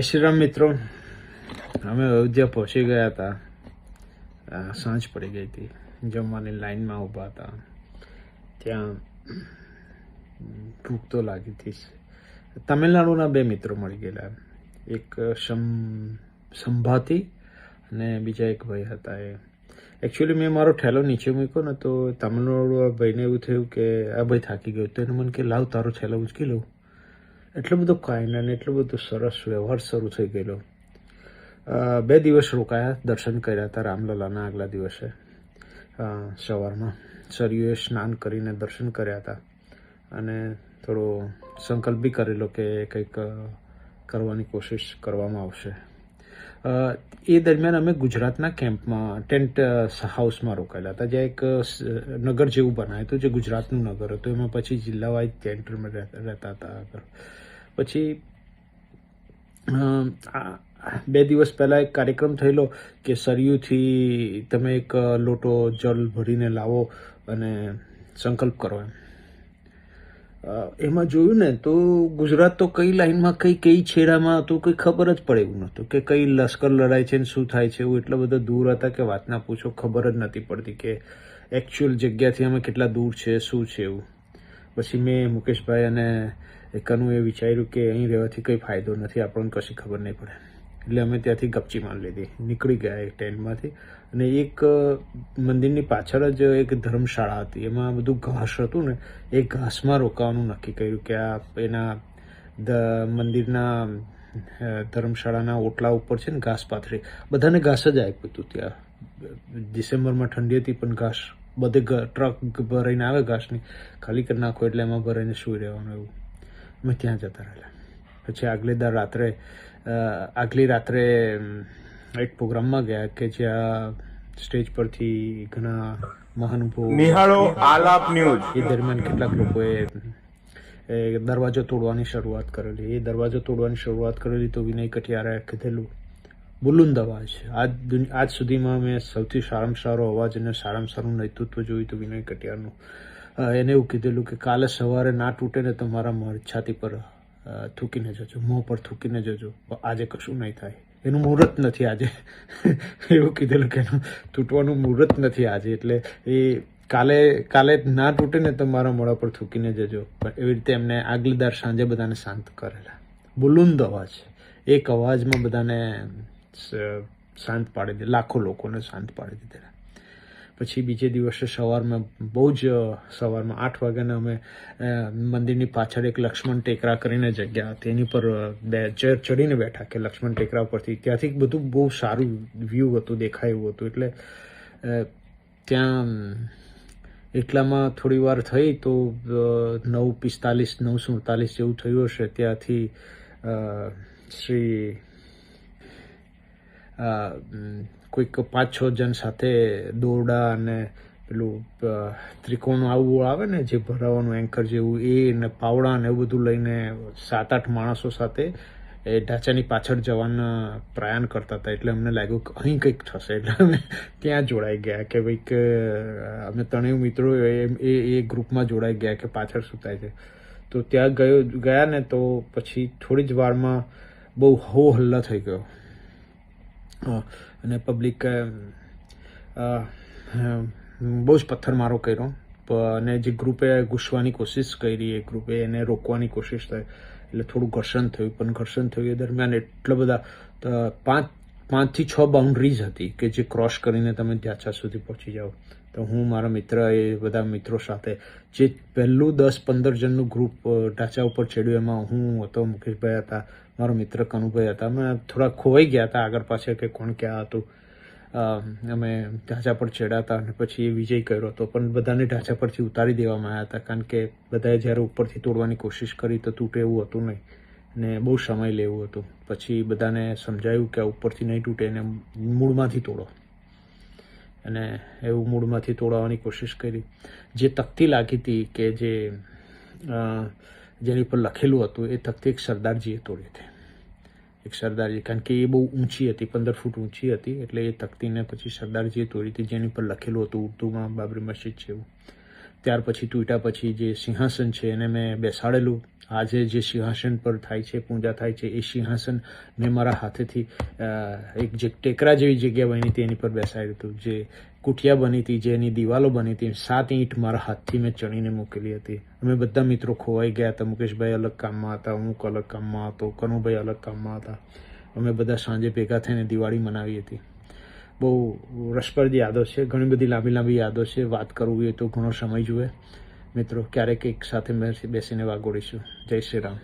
જય શ્રી રામ મિત્રો, અમે અયોધ્યા પહોંચી ગયા હતા. સાંજ પડી ગઈ હતી. જમવાની લાઈનમાં ઊભા હતા. ત્યાં ભૂખ તો લાગી હતી. તમિલનાડુના બે મિત્રો મળી ગયેલા. એક સમ સંભાતી અને બીજા એક ભાઈ હતા એ. એકચ્યુઅલી મેં મારો ઠેલો નીચે મૂક્યો ને તો તમિલનાડુ ભાઈને એવું થયું કે આ ભાઈ થાકી ગયો. તો એને મને કે, લાવ તારો ઠેલો ઉચકી લઉં. એટલો બધો કાઇન્ડ અને એટલો બધો સરસ વ્યવહાર શરૂ થઈ ગયેલો. બે દિવસ રોકાયા, દર્શન કર્યા હતા રામલલાના આગલા દિવસે. સવારમાં સરયુએ સ્નાન કરીને દર્શન કર્યા હતા. અને થોડો સંકલ્પ બી કરેલો કે કંઈક કરવાની કોશિશ કરવામાં આવશે. એ દરમિયાન અમે ગુજરાતના કેમ્પમાં, ટેન્ટ હાઉસમાં રોકાયેલા હતા. જ્યાં એક નગર જેવું બનાવ્યું હતું, જે ગુજરાતનું નગર હતું. એમાં પછી જિલ્લા વાઇઝ ટેન્ટમાં રહેતા હતા પછી બે દિવસ પહેલાં એક કાર્યક્રમ થયેલો કે સરયુથી તમે એક લોટો જલ ભરીને લાવો અને સંકલ્પ કરો એમ. એમાં જોયું ને, તો ગુજરાત તો કઈ લાઈનમાં, કઈ કઈ છેડામાં હતું, કંઈ ખબર જ પડે એવું નહોતું કે કઈ લશ્કર લડાય છે ને શું થાય છે, એવું એટલા બધા દૂર હતા કે વાત ના પૂછો ખબર જ નથી પડતી કે એકચ્યુઅલ જગ્યાથી અમે કેટલા દૂર છે, શું છે એવું. પછી મેં મુકેશભાઈ અને એકાનું એ વિચાર્યું કે અહીં રહેવાથી કંઈ ફાયદો નથી, આપણને કશી ખબર નહીં પડે. એટલે અમે ત્યાંથી ગપચી માન લીધી. નીકળી ગયા એ ટેન્ટમાંથી અને એક મંદિરની પાછળ જ એક ધર્મશાળા હતી. એમાં બધું ઘાસ હતું ને, એ ઘાસમાં રોકાવાનું નક્કી કર્યું કે આ એના મંદિરના ધર્મશાળાના ઓટલા ઉપર છે ને ઘાસ પાથરી. બધાને ઘાસ જ આપ્યું હતું ત્યાં. ડિસેમ્બરમાં ઠંડી હતી પણ ઘાસ, બધે ટ્રક ભરાઈને આવે ઘાસની, ખાલી કરી નાખો એટલે એમાં ભરાઈને સૂઈ રહેવાનું એવું. અમે ત્યાં જતા રહેલા. પછી આગલે દર રાત્રે આગલી રાત્રે એક પ્રોગ્રામમાં ગયા કે જ્યાં સ્ટેજ પરથી ઘણા મહાનુભાવો નિહાળો આલાપ ન્યૂઝ. એ દરમિયાન કેટલાક લોકોએ એ દરવાજો તોડવાની શરૂઆત કરેલી. એ દરવાજો તોડવાની શરૂઆત કરેલી તો વિનય કટિયારે કીધેલું બુલુંદ અવાજ. આજ આજ સુધીમાં મેં સૌથી સારામાં સારો અવાજ અને સારામાં સારું નેતૃત્વ જોયું તો વિનય કટિયારનું. એને એવું કીધેલું કે કાલે સવારે ના તૂટે ને તો મારા મોં- છાતી પર થૂકીને જજો મોં પર થૂકીને જજો. આજે કશું નહીં થાય. એનું મુહૂર્ત નથી આજે. એવું કીધેલું કે એનું તૂટવાનું મુહૂર્ત નથી આજે. એટલે એ કાલે કાલે ના તૂટે ને તો મારા મોડા પર થૂકીને જજો. પણ એવી રીતે એમને આગલી દાર સાંજે બધાને શાંત કરેલા. બુલુંદ અવાજ. એક અવાજમાં બધાને શાંત પાડી દે, લાખો લોકોને શાંત પાડી દીધેલા. પછી બીજે દિવસે સવારમાં બહુ જ સવારમાં આઠ વાગ્યાને અમે મંદિરની પાછળ એક લક્ષ્મણ ટેકરા કરીને જગ્યા હતી. એની પર બે ચડીને બેઠા કે લક્ષ્મણ ટેકરા ઉપરથી ત્યાંથી બધું બહુ સારું વ્યૂ હતું, દેખાય હતું. એટલે ત્યાં એટલામાં થોડી વાર થઈ તો નવ પિસ્તાલીસ, નવ સુડતાલીસ જેવું થયું હશે. ત્યાંથી શ્રી કોઈક પાંચ છ જણ સાથે દોરડા અને પેલું ત્રિકોણ આવું આવે ને, જે ભરાવાનું એન્કર જેવું, એ ને પાવડા ને એવું બધું લઈને સાત આઠ માણસો સાથે એ ઢાંચાની પાછળ જવાના પ્રયાણ કરતા હતા. એટલે અમને લાગ્યું કે અહીં કંઈક થશે. એટલે અમે ત્યાં જોડાઈ ગયા કે ભાઈ કે અમે ત્રણેય મિત્રો એ એ ગ્રુપમાં જોડાઈ ગયા કે પાછળ શું થાય છે. તો ત્યાં ગયો, ગયા ને તો પછી થોડી જ વારમાં બહુ હો હલ્લા થઈ ગયો. અને પબ્લિક બહુ જ પથ્થરમારો કર્યો. અને જે ગ્રુપે ઘૂસવાની કોશિશ કરી, એ ગ્રુપે એને રોકવાની કોશિશ થઈ એટલે થોડું ઘર્ષણ થયું. પણ ઘર્ષણ થયું એ દરમિયાન એટલા બધા પાંચ પાંચથી છ બાઉન્ડ્રીઝ હતી કે જે ક્રોસ કરીને તમે ત્યાં સુધી પહોંચી જાઓ. તો હું, મારા મિત્ર, એ બધા મિત્રો સાથે જે પહેલું દસ પંદર જણનું ગ્રુપ ઢાંચા ઉપર ચડ્યું, એમાં હું હતો, મુકેશભાઈ હતા, મારો મિત્ર કનુભાઈ હતા. અમે થોડા ખોવાઈ ગયા હતા આગળ પાછળ કે કોણ ક્યાં હતું. અમે ઢાંચા પર ચડ્યા હતા અને પછી એ વિજય કર્યો હતો. પણ બધાને ઢાંચા પરથી ઉતારી દેવામાં આવ્યા હતા. કારણ કે બધાએ જ્યારે ઉપરથી તોડવાની કોશિશ કરી તો તૂટે એવું હતું નહીં. ને બહુ સમય લેવું હતું. પછી બધાને સમજાયું કે ઉપરથી નહીં તૂટે એને મૂળમાંથી તોડો. અને એવું મૂળમાંથી તોડાવવાની કોશિશ કરી. જે તકતી લાગી હતી કે જે જેની પર લખેલું હતું, એ તકતી એક સરદારજીએ તોડી હતી. એક સરદારજી, કારણ કે એ બહુ ઊંચી હતી, પંદર ફૂટ ઊંચી હતી, એટલે એ તકતીને પછી સરદારજીએ તોડી હતી, જેની પર લખેલું હતું ઉર્દુમાં બાબરી મસ્જિદ છે એવું ત્યાર પછી તૂટ્યા પછી જે સિંહાસન છે એને મેં બેસાડેલું. આજે જે સિંહાસન પર થાય છે, પૂજા થાય છે, એ સિંહાસન મેં મારા હાથેથી એક જે ટેકરા જેવી જગ્યા બની હતી એની પર બેસાડ્યું હતું. જે કુટિયા બની હતી, જે એની દિવાલો બની હતી, સાત ઈંટ મારા હાથથી મેં ચણીને મૂકેલી હતી. અમે બધા મિત્રો ખોવાઈ ગયા હતા. મુકેશભાઈ અલગ કામમાં હતા, અમુક અલગ કામમાં હતો, કનુભાઈ અલગ કામમાં હતા. અમે બધા સાંજે ભેગા થઈને દિવાળી મનાવી હતી. બહુ રસપ્રદ યાદો છે. ઘણી બધી લાંબી લાંબી યાદો છે. વાત કરવું એ તો ઘણો સમય જુએ. મિત્રો, ક્યારેક એક સાથે બેસી- બેસીને વાગોડીશું જય શ્રી રામ.